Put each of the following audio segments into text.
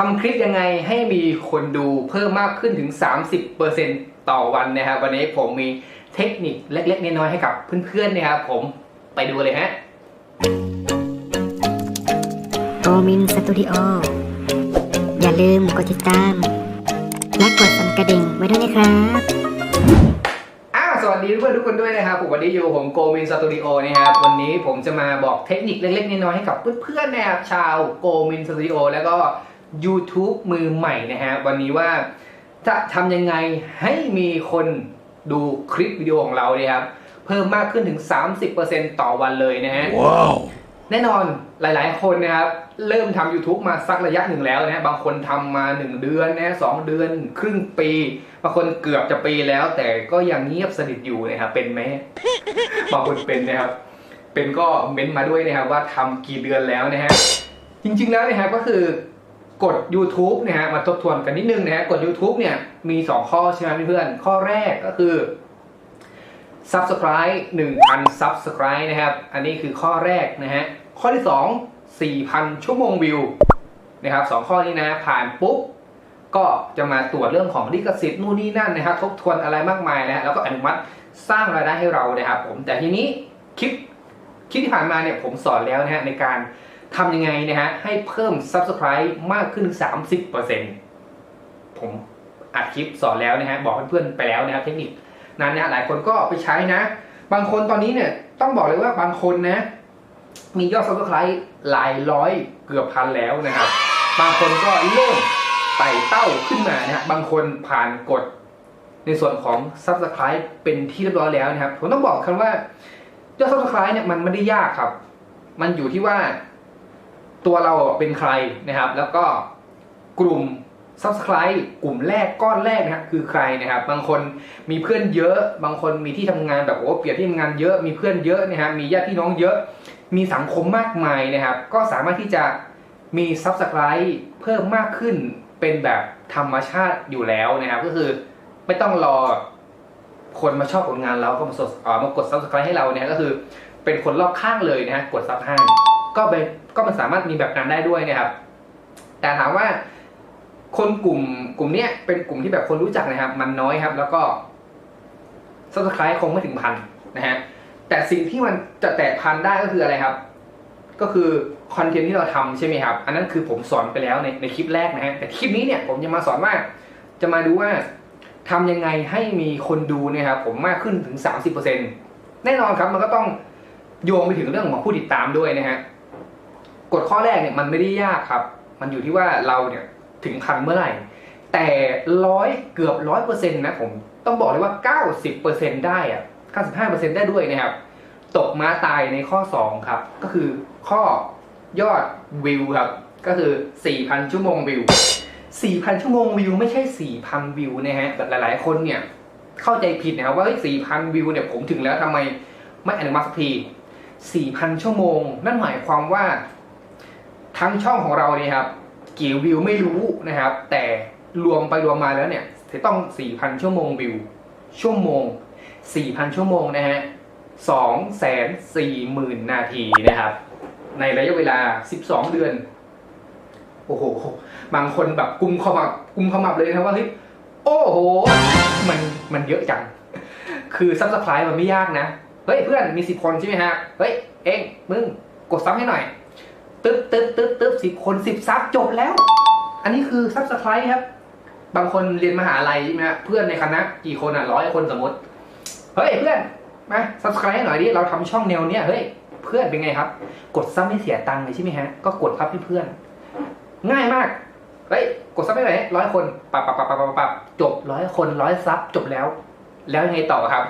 ทำคลิปยังไงให้มีคนดูเพิ่มมากขึ้นถึง 30%ต่อวันนะครับวันนี้ผมมีเทคนิคเล็ก ๆ น้อยๆให้กับเพื่อนๆนะครับผมไปดูเลยฮะโกมินสตูดิโออย่าลืมกดติดตาม และกดสั่นกระดิ่งไว้ด้วยนะครับอ่าสวัสดีเพื่อนๆทุกคนด้วยนะครับผมวันนี้อยู่กับผมโกมินสตูดิโอนะครับวันนี้ผมจะมาบอกเทคนิคเล็กๆน้อยๆให้กับเพื่อนๆนะครับชาวโกมินสตูดิโอแล้วก็ YouTube มือใหม่นะฮะวันนี้ว่าจะทำยังไงให้มีคนดูคลิปวิดีโอของเราเนี่ยครับ เพิ่มมากขึ้นถึง 30%ต่อวันเลยนะฮะ Wow. แน่นอนหลายๆ คนนะครับ เริ่มทำ YouTube มาสักระยะหนึ่งแล้วนะบางคนทำมา 1 เดือนนะสองเดือน ครึ่งปี บางคนเกือบจะปีแล้ว แต่ก็ยังเงียบสนิทอยู่นะครับเป็นไหมบางคนเป็นนะครับ เป็นก็เม้นต์มาด้วยนะครับว่าทำกี่เดือนแล้วนะฮะจริง ๆแล้วนะครับก็คือ กด YouTube นะฮะมาทบทวนกันนิดนึงนะฮะกด YouTube เนี่ยมี 2 ข้อใช่ไหมเพื่อนข้อแรกก็คือ Subscribe 1,000 Subscribe นะครับ อันนี้คือข้อแรกนะฮะข้อที่ 2 4,000 ชั่วโมงวิวนะครับสองข้อนี้นะผ่านปุ๊บก็จะมาตรวจเรื่องของลิขสิทธิ์นู่นนี่นั่นนะครับทบทวนอะไรมากมายนะฮะแล้วก็อนุมัติสร้างรายได้ให้เรานะครับผมแต่ทีนี้คลิปคลิปที่ผ่านมาเนี่ยผมสอนแล้วนะฮะในการ ทำยังไงนะฮะให้เพิ่ม Subscribe มากขึ้น 30%ผมอัดคลิปสอนแล้วนะฮะบอกเพื่อนๆไปแล้วนะครับเทคนิคนั้นเนี่ยหลายคนก็ไปใช้นะ บางคนตอนนี้เนี่ยต้องบอกเลยว่าบางคนนะ มียอด subscribe หลายร้อยเกือบพันแล้วนะครับ บางคนก็เริ่มไต่เต้าขึ้นมานะฮะบางคนผ่านกฎในส่วนของ subscribe เป็นที่เรียบร้อยแล้วนะครับ ผมต้องบอกคำว่ายอด subscribe เนี่ยมันไม่ได้ยากครับ มันอยู่ที่ว่า ตัวเราเป็นใครนะครับ แล้วก็กลุ่ม subscribe กลุ่มแรกก้อนแรกนะครับคือใครนะครับ บางคนมีเพื่อนเยอะ บางคนมีที่ทำงานแบบโอ้เปลี่ยนที่ทำงานเยอะมีเพื่อนเยอะนะครับมีญาติพี่น้องเยอะ มีสังคมมากมายนะครับ ก็สามารถที่จะมี subscribe เพิ่มมากขึ้นเป็นแบบธรรมชาติอยู่แล้วนะครับ ก็คือไม่ต้องรอคนมาชอบผลงานเราก็มาสดอ่อมากด subscribe ให้เราเนี่ยก็คือเป็นคนรอบข้างเลยนะฮะกด sub ให้ ก็เป็นก็มันสามารถมีแบบนั้นได้ด้วยนะครับ แต่ถามว่าคนกลุ่มกลุ่มเนี้ยเป็นกลุ่มที่แบบคนรู้จักนะครับ มันน้อยครับ แล้วก็ subscribe คงไม่ถึงพันนะฮะแต่สิ่งที่มันจะแตะพันได้ก็คืออะไรครับ ก็คือคอนเทนต์ที่เราทำใช่ไหมครับ อันนั้นคือผมสอนไปแล้วในในคลิปแรกนะฮะแต่คลิปนี้เนี่ยผมจะมาสอนว่าจะมาดูว่าทำยังไงให้มีคนดูเนะครับผมมากขึ้นถึง 30%แน่นอนครับมันก็ต้องโยงไปถึงเรื่องของผู้ติดตามด้วยนะฮะ กฎข้อแรกเนี่ยมันไม่ได้ยากครับ มันอยู่ที่ว่าเราเนี่ยถึงพันเมื่อไหร่ แต่ร้อยเกือบร้อยเปอร์เซ็นต์นะผมต้องบอกเลยว่าเก้าสิบเปอร์เซ็นได้อะเก้าสิบห้าเปอร์เซ็นได้ด้วยนะครับ ตกม้าตายในข้อสองครับ ก็คือข้อยอดวิวครับ ก็คือสี่พันชั่วโมงวิวสี่พันชั่วโมงวิวไม่ใช่สี่พันวิวนะฮะแบบหลาย ๆ คนเนี่ยเข้าใจผิดนะครับว่าสี่พันวิวเนี่ยผมถึงแล้วทำไมไม่อนุมัติสักทีสี่พันชั่วโมง นั่นหมายความว่า ทั้งช่องของเราเนี่ยครับกี่วิวไม่รู้นะครับ แต่รวมไปรวมมาแล้วเนี่ยจะต้อง 4,000 ชั่วโมงวิว ชั่วโมง 4,000 ชั่วโมงนะฮะ2 4 0 0 0 0 นาทีนะครับ ในระยะเวลา 12 เดือน โอ้โห บางคนแบบกุมขมับกุมขมับเลยนะว่าเฮ้ยโอ้โห มันมันเยอะจัง คือซับสไคร b ์มันไม่ยากนะ เฮ้ยเพื่อนมีสิบคนใช่ไหมฮะ เฮ้ย เองมึง กดซับให้หน่อย ตึ๊บตึ๊บตึ๊บตึ๊บสิบคนสิบซับจบแล้ว อันนี้คือซับสไครต์ครับ บางคนเรียนมหาลัยใช่ไหมฮะเพื่อนในคณะกี่คนอะร้อยคนสมมติ เฮ้ยเพื่อนมาซับสไครต์หน่อยดิเราทำช่องแนวเนี้ยเฮ้ยเพื่อนเป็นไงครับ กดซับไม่เสียตังค์เลยใช่ไหมฮะ ก็กดครับให้เพื่อน ง่ายมากเฮ้ยกดซับให้หนร้อยคนปับปับปับปับปับปับจบร้อยคนร้อยซับจบแล้ว แล้วยังไงต่อครับ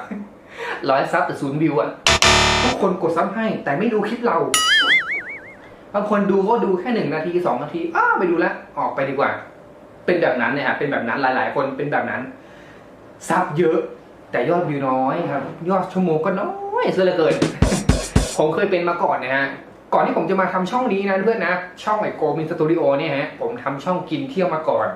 ร้อยซับแต่ศูนย์วิวอะทุกคนกดซับให้แต่ไม่ดูคลิปเรา บางคนดูก็ดูแค่หนึ่งนาทีสองนาทีอ้าไปดูแล้วออกไปดีกว่า เป็นแบบนั้นเนี่ยครับเป็นแบบนั้นหลาย ๆ คนเป็นแบบนั้นซับเยอะ แต่ยอดวิวน้อยครับ ยอดชั่วโมงก็น้อยเสียเหลือเกิน ผมเคยเป็นมาก่อนนะฮะก่อนที่ผมจะมาทำช่องนี้นะเพื่อนนะ ช่องไอโกมินสตูดิโอเนี่ยฮะผมทำช่องกินเที่ยวมาก่อน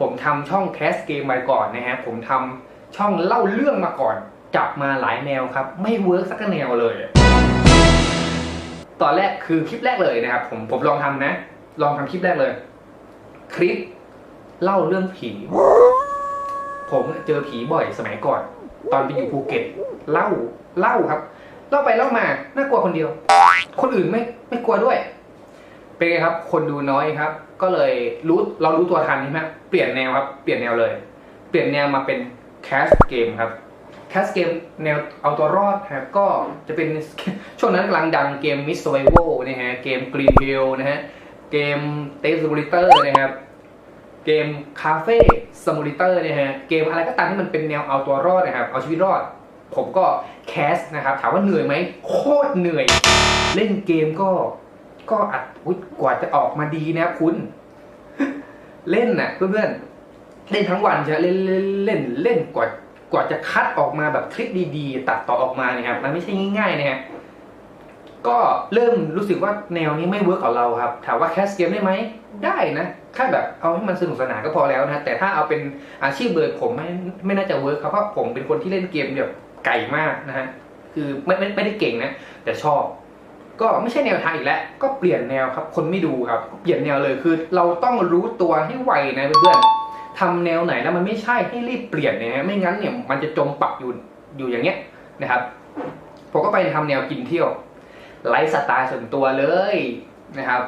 ผมทำช่องแคสเกมมาก่อนนะฮะผมทำช่องเล่าเรื่องมาก่อน จับมาหลายแนวครับ ไม่เวิร์กสักแนวเลย ตอนแรกคือคลิปแรกเลยนะครับ ผมผมลองทำนะ ลองทำคลิปแรกเลย คลิปเล่าเรื่องผี ผมเจอผีบ่อยสมัยก่อน ตอนไปอยู่ภูเก็ต เล่าเล่าครับ เล่าไปเล่ามาน่ากลัวคนเดียว คนอื่นไม่ไม่กลัวด้วย เป็นไงครับ คนดูน้อยครับ ก็เลยรู้เรารู้ตัวทันใช่ไหมเปลี่ยนแนวครับ เปลี่ยนแนวเลย เปลี่ยนแนวมาเป็นแคสเกมครับ แคสเกมแนวเอาตัวรอดครับก็จะเป็นช่วงนั้นกำลังดังเกม Mist Survival นะฮะเกม Green Hill นะฮะเกม t e s t Simulator นะครับเกม Cafe Simulator นะฮะเกมอะไรก็ตามที่มันเป็นแนวเอาตัวรอดนะครับเอาชีวิตรอด ผมก็แคสนะครับถามว่าเหนื่อยไหมโคตรเหนื่อย เล่นเกมก็ก็อัดอุ๊ยกว่าจะออกมาดีนะครับคุณเล่นน่ะเพื่อนๆเล่นทั้งวันใช่ไหมเล่นเล่นเล่นกว่า กว่าจะคัดออกมาแบบคลิปดีๆ ตัดต่อออกมาเนี่ยครับมันไม่ใช่ง่ายๆนะฮะก็เริ่มรู้สึกว่าแนวนี้ไม่เวิร์กกับเราครับ ถามว่าแคสเกมได้ไหม ได้นะแค่แบบเอาให้มันสนุกสนานก็พอแล้วนะแต่ถ้าเอาเป็นอาชีพเลยผมไม่ไม่น่าจะเวิร์กครับเพราะผมเป็นคนที่เล่นเกมแบบไก่มากนะฮะคือไม่ไม่ไม่ได้เก่งนะ แต่ชอบ ก็ไม่ใช่แนวทางอีกแล้ว ก็เปลี่ยนแนวครับ คนไม่ดูครับ เปลี่ยนแนวเลยคือ เราต้องรู้ตัวให้ไวนะเพื่อน ทำแนวไหนแล้วมันไม่ใช่ให้รีบเปลี่ยนนะฮะไม่งั้นเนี่ยมันจะจมปักอยู่อยู่อย่างเงี้ยนะครับผมก็ไปทำแนวกินเที่ยวไลฟ์สไตล์ส่วนตัวเลยนะครับ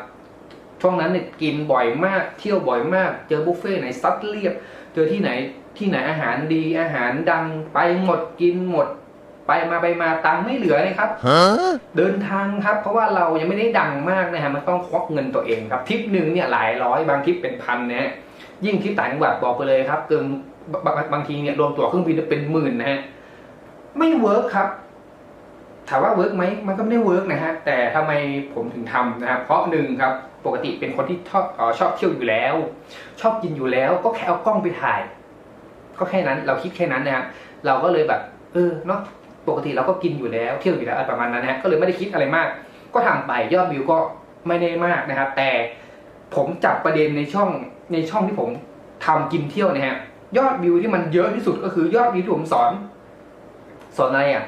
ช่วงนั้นเนี่ยกินบ่อยมากเที่ยวบ่อยมาก เจอบุฟเฟ่ต์ไหนซัดเรียบ เจอที่ไหนที่ไหนอาหารดีอาหารดังไปหมดกินหมด ไปมาไปมาตังค์ไม่เหลือเลยครับ Huh? เดินทางครับ เพราะว่าเรายังไม่ได้ดังมากนะฮะมันต้องควักเงินตัวเองครับทริปหนึ่งเนี่ยหลายร้อยบางทริปเป็นพันนะฮะ ยิ่งทริปต่างจังหวัดบอกไปเลยครับเกินบางบางทีเนี่ยรวมตั๋วเครื่องบินเป็นหมื่นนะฮะไม่เวิร์กครับ ถามว่าเวิร์กไหมมันก็ไม่ได้เวิร์กนะฮะแต่ทำไมผมถึงทำนะครับเพราะหนึ่งครับปกติเป็นคนที่ชอบออชอบเที่ยวอยู่แล้ว ชอบกินอยู่แล้ว ก็แค่เอากล้องไปถ่าย ก็แค่นั้น เราคิดแค่นั้นนะครับเราก็เลยแบบ เออเนาะปกติเราก็กินอยู่แล้วเที่ยวอยู่แล้วประมาณนั้นนะฮะก็เลยไม่ได้คิดอะไรมาก ก็ทำไปยอดวิวก็ไม่ได้มากนะครับแต่ผมจับประเด็นในช่อง ในช่องที่ผมทำกินเที่ยวนะฮะยอดวิวที่มันเยอะที่สุดก็คือยอดวิวที่ผมสอน สอนอะไรอะ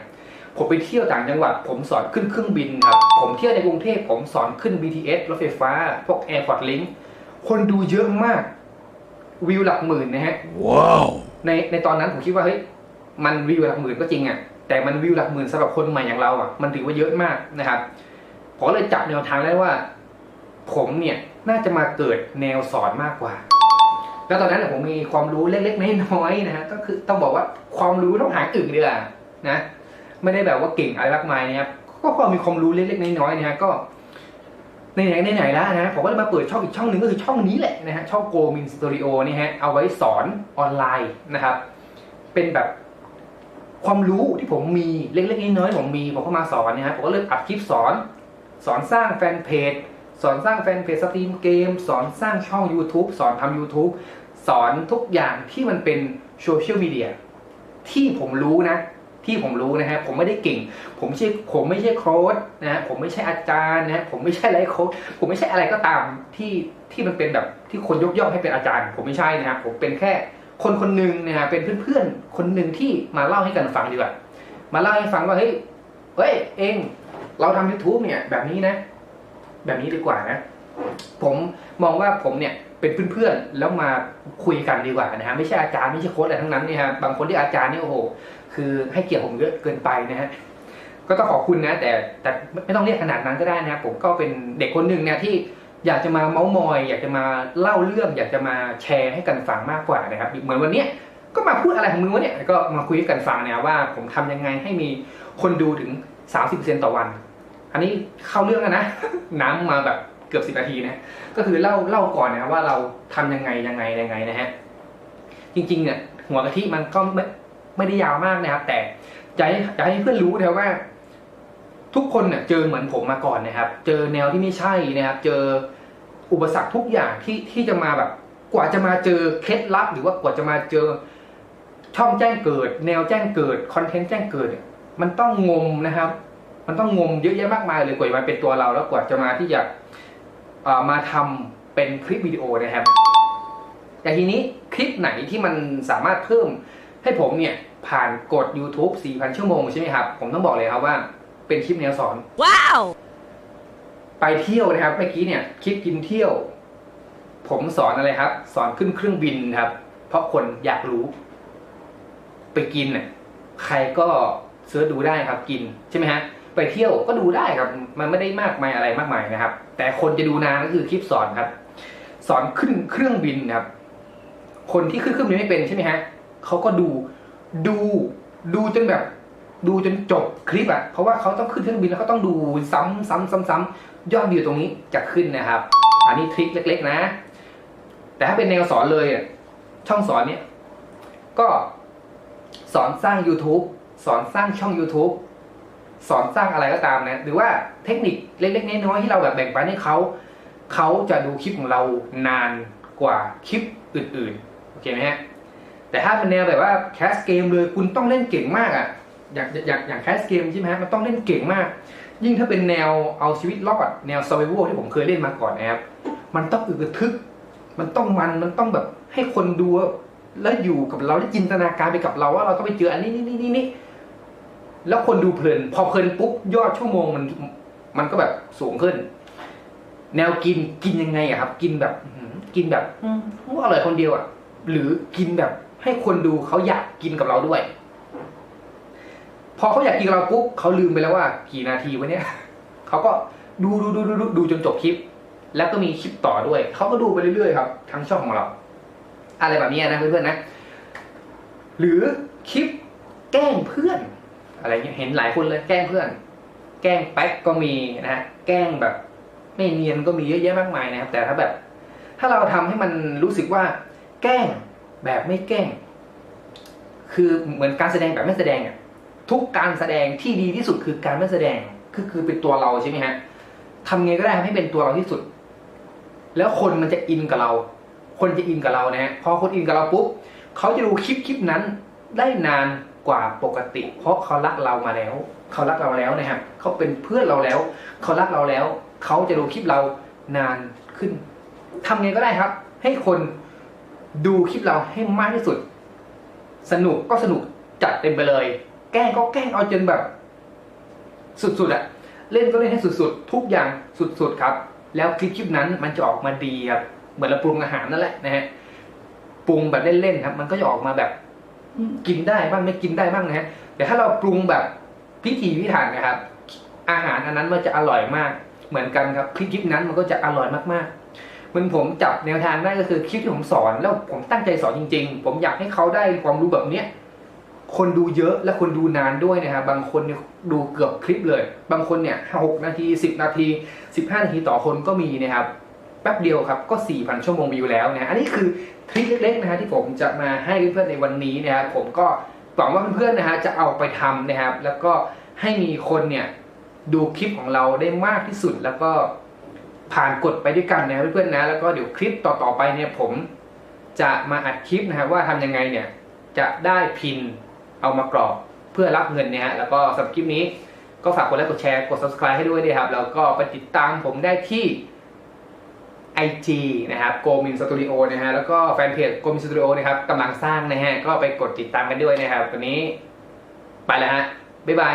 ผมไปเที่ยวต่างจังหวัด ผมสอนขึ้นเครื่องบินครับผมเที่ยวในกรุงเทพผมสอนขึ้น BTS รถไฟฟ้า พวก Airport Link คนดูเยอะมาก วิวหลักหมื่นนะฮะ Wow. ในในตอนนั้นผมคิดว่าเฮ้ยมันวิวหลักหมื่นก็จริงอะแต่มันวิวหลักหมื่นสำหรับคนใหม่อย่างเราอะมันถือว่าเยอะมากนะครับผมก็เลยจับแนวทางได้ว่า ผมเนี่ยน่าจะมาเกิดแนวสอนมากกว่า แล้วตอนนั้นเนี่ยผมมีความรู้เล็กๆน้อยๆนะฮะก็คือต้องบอกว่าความรู้ต้องหาอื่นดีกว่านะไม่ได้แบบว่าเก่งอะไรมากมายนะครับก็พอมีความรู้เล็กๆน้อยๆนะฮะก็ในไหนในไหนแล้วนะผมก็เลยมาเปิดช่องอีกช่องหนึ่งก็คือช่องนี้แหละนะฮะช่องโกมินสตูดิโอนี่ฮะเอาไว้สอนออนไลน์นะครับ เป็นแบบความรู้ที่ผมมีเล็กๆน้อยๆผมมีผมก็มาสอนนะฮะผมก็เลยอัดคลิปสอน สอนสร้างแฟนเพจ สอนสร้างแฟนเพจสตรีมเกม สอนสร้างช่อง YouTube สอนทำ YouTube สอนทุกอย่างที่มันเป็นโซเชียลมีเดียที่ผมรู้นะ ที่ผมรู้นะฮะผมไม่ได้เก่ง ผมไม่ใช่ผมไม่ใช่โค้ดนะฮะผมไม่ใช่อาจารย์นะฮะผมไม่ใช่ไลฟ์โค้ดผมไม่ใช่อะไรก็ตามที่ที่มันเป็นแบบที่คนยกย่องให้เป็นอาจารย์ ผมไม่ใช่นะฮะผมเป็นแค่คนคนหนึ่งนะฮะเป็นเพื่อนๆคนหนึ่งที่มาเล่าให้กันฟังดีกว่ามาเล่าให้ฟังว่าเฮ้ยเฮ้ยเองเราทำ YouTube เนี่ยแบบนี้นะ แบบนี้ดีกว่านะ ผมมองว่าผมเนี่ยเป็นเพื่อนๆแล้วมาคุยกันดีกว่านะฮะไม่ใช่อาจารย์ไม่ใช่โค้ชอะไรทั้งนั้นเนี่ยฮะบางคนที่อาจารย์เนี่ยโอ้โห คือให้เกียรติผมเยอะเกินไปนะฮะก็ต้องขอบคุณนะ แต่แต่ไม่ต้องเรียกขนาดนั้นก็ได้นะผมก็เป็นเด็กคนหนึ่งเนี่ยที่อยากจะมาเมาส์มอย อยากจะมาเล่าเรื่อง อยากจะมาแชร์ให้กันฟังมากกว่านะครับเหมือนวันนี้ก็มาพูดอะไรของมึงวะเนี่ยก็มาคุยกันฟังเนี่ยว่าผมทำยังไงให้มีคนดูถึง30%ต่อวัน อันนี้เข้าเรื่องแล้วนะ น้ำมาแบบเกือบสิบนาทีนะก็คือเล่าเล่าก่อนนะว่าเราทำยังไงยังไงยังไงนะฮะจริงๆเนี่ยหัวกะทิมันก็ไม่ไม่ได้ยาวมากนะครับ แต่อยากให้อยากให้เพื่อนรู้นะว่า ทุกคนเนี่ยเจอเหมือนผมมาก่อนนะครับ เจอแนวที่ไม่ใช่นะครับ เจออุปสรรคทุกอย่างที่ที่จะมาแบบ กว่าจะมาเจอเคล็ดลับ หรือว่ากว่าจะมาเจอช่องแจ้งเกิด แนวแจ้งเกิดคอนเทนต์แจ้งเกิดเนี่ยมันต้องงมนะครับ มันต้องงมเยอะแยะมากมายเลยกว่าจะมาเป็นตัวเราแล้วกว่าจะมาที่จะเอ่อมาทำเป็นคลิปวิดีโอนะครับ แต่ทีนี้คลิปไหนที่มันสามารถเพิ่มให้ผมเนี่ยผ่านกด YouTube 4,000 ชั่วโมงใช่ไหมครับ ผมต้องบอกเลยครับว่าเป็นคลิปแนวสอน Wow! ไปเที่ยวนะครับ เมื่อกี้เนี่ยคลิปกินเที่ยว ผมสอนอะไรครับ สอนขึ้นเครื่องบินครับ เพราะคนอยากรู้ ไปกินน่ะใครก็เสิร์ชดูได้ครับกินใช่ไหมฮะ ไปเที่ยวก็ดูได้ครับ มันไม่ได้มากมายอะไรมากมายนะครับ แต่คนจะดูนานก็คือคลิปสอนครับ สอนขึ้นเครื่องบินครับ คนที่ขึ้นเครื่องบินไม่เป็นใช่ไหมฮะเขาก็ดูดูดูจนแบบ ดูจนจบคลิปอะเพราะว่าเขาต้องขึ้นเครื่องบินแล้วเขาต้องดูซ้ำซ้ำซ้ำซ้ำยอดวิวตรงนี้จะขึ้นนะครับ อันนี้ทริคเล็ก ๆ นะ แต่ถ้าเป็นแนวสอนเลยช่องสอนเนี้ยก็สอนสร้าง YouTube สอนสร้างช่อง YouTube สอนสร้างอะไรก็ตามนะหรือว่าเทคนิคเล็กๆน้อยๆที่เราแบบแบ่งปันให้เขาเขาจะดูคลิปของเรานานกว่าคลิปอื่นๆโอเคไหมฮะแต่ถ้าเป็นแนวแบบว่าแคสเกมเลยคุณต้องเล่นเก่งมากอะ่ะอย่างอย่างอย่างแคสเกมใช่ไหมฮะมันต้องเล่นเก่งมาก ยิ่งถ้าเป็นแนวเอาชีวิตรอดแนว survival ที่ผมเคยเล่นมาก่อนนะครับมันต้องอึกทึก มันต้องมันมันต้องแบบให้คนดูแล้วอยู่กับเราได้จินตนาการไปกับเราว่าเราต้องไปเจออันนี้นี่นี่นี่ แล้วคนดูเพลิน พอเพลินปุ๊บยอดชั่วโมงมันมันก็แบบสูงขึ้น แนวกินกินยังไงอะครับ กินแบบอื้อหือกินแบบอืมอร่อยคนเดียวอะหรือกินแบบให้คนดูเขาอยากกินกับเราด้วย พอเขาอยากกินกับเราปุ๊บเขาลืมไปแล้วว่า กี่นาทีวะเนี่ยเขาก็ดูดูดูดูดูดูจนจบคลิป แล้วก็มีคลิปต่อด้วยเขาก็ดูไปเรื่อยๆครับ ทั้งช่องของเรา อะไรแบบนี้นะเพื่อนๆนะ หรือคลิปแกล้งเพื่อน อะไรเงี้ยเห็นหลายคนเลยแกล้งเพื่อน แกล้งแป๊กก็มีนะฮะแกล้งแบบ ไม่เนียนก็มีเยอะแยะมากมายนะครับ แต่ถ้าแบบ ถ้าเราทำให้มันรู้สึกว่า แกล้งแบบไม่แกล้ง คือเหมือนการแสดงแบบไม่แสดงอะทุกการแสดงที่ดีที่สุดคือการไม่แสดงคือคือเป็นตัวเราใช่ไหมฮะทำไงก็ได้ให้เป็นตัวเราที่สุด แล้วคนมันจะอินกับเรา คนจะอินกับเรานะฮะพอคนอินกับเราปุ๊บเขาจะดูคลิปคลิปนั้นได้นาน กว่าปกติ เพราะเขารักเรามาแล้ว เขารักเราแล้วนะครับเขาเป็นเพื่อนเราแล้ว เขารักเราแล้ว เขาจะดูคลิปเรานานขึ้นทำไงก็ได้ครับ ให้คนดูคลิปเราให้มากที่สุด สนุกก็สนุกจัดเต็มไปเลย แกล้งก็แกล้งเอาจนแบบ สุดๆอะเล่นก็เล่นให้สุดๆ ทุกอย่างสุดๆครับ แล้วคลิปคลิปนั้นมันจะออกมาดีครับเหมือนเราปรุงอาหารนั่นแหละนะฮะปรุงแบบเล่นๆครับ มันก็จะออกมาแบบ กินได้บ้างไม่กินได้บ้างนะฮะแต่ถ้าเราปรุงแบบพิถีพิถันนะครับ อาหารอันนั้นมันจะอร่อยมาก เหมือนกันครับคลิปคลิปนั้นมันก็จะอร่อยมากๆเหมันผมจับแนวทางได้ก็คือคลิปที่ผมสอนแล้วผมตั้งใจสอนจริง ๆ ผมอยากให้เขาได้ความรู้แบบเนี้ยคนดูเยอะและคนดูนานด้วยนะครับบางคนเนี่ยดูเกือบคลิปเลย บางคนเนี่ยหกนาทีสิบนาทีสิบห้านาทีต่อคนก็มีนะครับ แป๊บเดียวครับ ก็ 4,000 ชั่วโมงวิวแล้วนะอันนี้คือทริคเล็กๆนะฮะที่ผมจะมาให้เพื่อนๆในวันนี้นะครับผมก็หวังว่าเพื่อนๆนะฮะจะเอาไปทำนะครับ แล้วก็ให้มีคนเนี่ยดูคลิปของเราได้มากที่สุด แล้วก็ผ่านกดไปด้วยกันนะเพื่อนๆนะ แล้วก็เดี๋ยวคลิปต่อๆไปเนี่ยผมจะมาอัดคลิปนะครับว่าทำยังไงเนี่ยจะได้พินเอามากรอกเพื่อรับเงินเนี่ยฮะแล้วก็สำหรับคลิปนี้ก็ฝากกดไลค์กดแชร์กด subscribe ให้ด้วยนะครับแล้วก็ไปติดตามผมได้ที่ IG นะครับโกมินสตูดิโอนะฮะแล้วก็แฟนเพจโกมินสตูดิโอนะครับกำลังสร้างนะฮะก็ไปกดติดตามกันด้วยนะครับวันนี้ไปแล้วฮะบ๊ายบาย